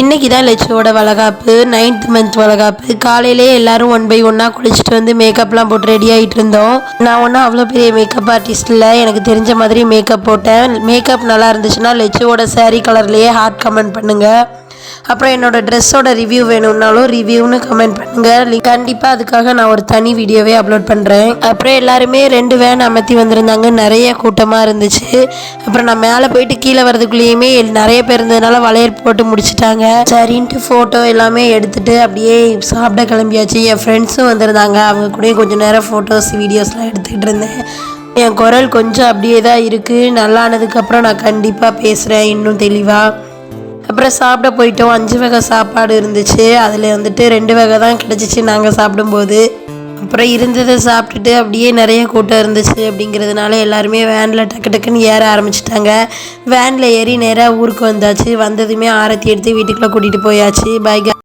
இன்னைக்கு தான் லட்சுவோட வளகாப்பு நைன்த் மந்த் வளகாப்பு. காலையிலே எல்லாரும் ஒன் பை ஒன்னாக குளிச்சுட்டு வந்து மேக்கப்லாம் போட்டு ரெடி ஆகிட்டு இருந்தோம். நான் ஒன்றும் அவ்வளோ பெரிய மேக்கப் ஆர்டிஸ்ட் இல்லை. எனக்கு தெரிஞ்ச மாதிரி மேக்கப் போட்டேன். மேக்கப் நல்லா இருந்துச்சுன்னா லெச்சோட saree கலர்லேயே ஹார்ட் கமெண்ட் பண்ணுங்கள் அப்புறம் என்னோட ட்ரெஸ்ஸோட ரிவ்யூ வேணும்னாலும் ரிவ்யூன்னு கமெண்ட் பண்ணுங்கள் கண்டிப்பாக அதுக்காக நான் ஒரு தனி வீடியோவே அப்லோட் பண்ணுறேன் அப்புறம் எல்லாருமே ரெண்டு வேன் அமர்த்தி வந்திருந்தாங்க. நிறைய கூட்டமாக இருந்துச்சு. அப்புறம் நான் மேலே போயிட்டு கீழே வரதுக்குள்ளேயுமே நிறைய பேர் இருந்ததுனால வளையல் போட்டு முடிச்சிட்டாங்க. சரின்ட்டு ஃபோட்டோ எல்லாமே எடுத்துட்டு அப்படியே சாப்பிட கிளம்பியாச்சு. என் ஃப்ரெண்ட்ஸும் வந்திருந்தாங்க. அவங்க கூடயும் கொஞ்சம் நேரம் ஃபோட்டோஸ் வீடியோஸ்லாம் எடுத்துக்கிட்டு இருந்தேன். என் குரல் கொஞ்சம் அப்படியே தான் இருக்குது நல்லானதுக்கப்புறம் நான் கண்டிப்பாக பேசுகிறேன் இன்னும் தெளிவாக அப்புறம் சாப்பிட போயிட்டோம். அஞ்சு வகை சாப்பாடு இருந்துச்சு. அதில் வந்துட்டு ரெண்டு வகை தான் கிடச்சிச்சு நாங்கள் சாப்பிடும்போது. அப்புறம் இருந்ததை சாப்பிட்டுட்டு அப்படியே நிறைய கூட்டம் இருந்துச்சு அப்படிங்கிறதுனால எல்லாருமே வேனில் டக்கு டக்குன்னு ஏற ஆரம்பிச்சிட்டாங்க. வேனில் ஏறி நேராக ஊருக்கு வந்தாச்சு. வந்ததுமே ஆரத்தி எடுத்து வீட்டுக்குள்ளே கூட்டிகிட்டு போயாச்சு. பை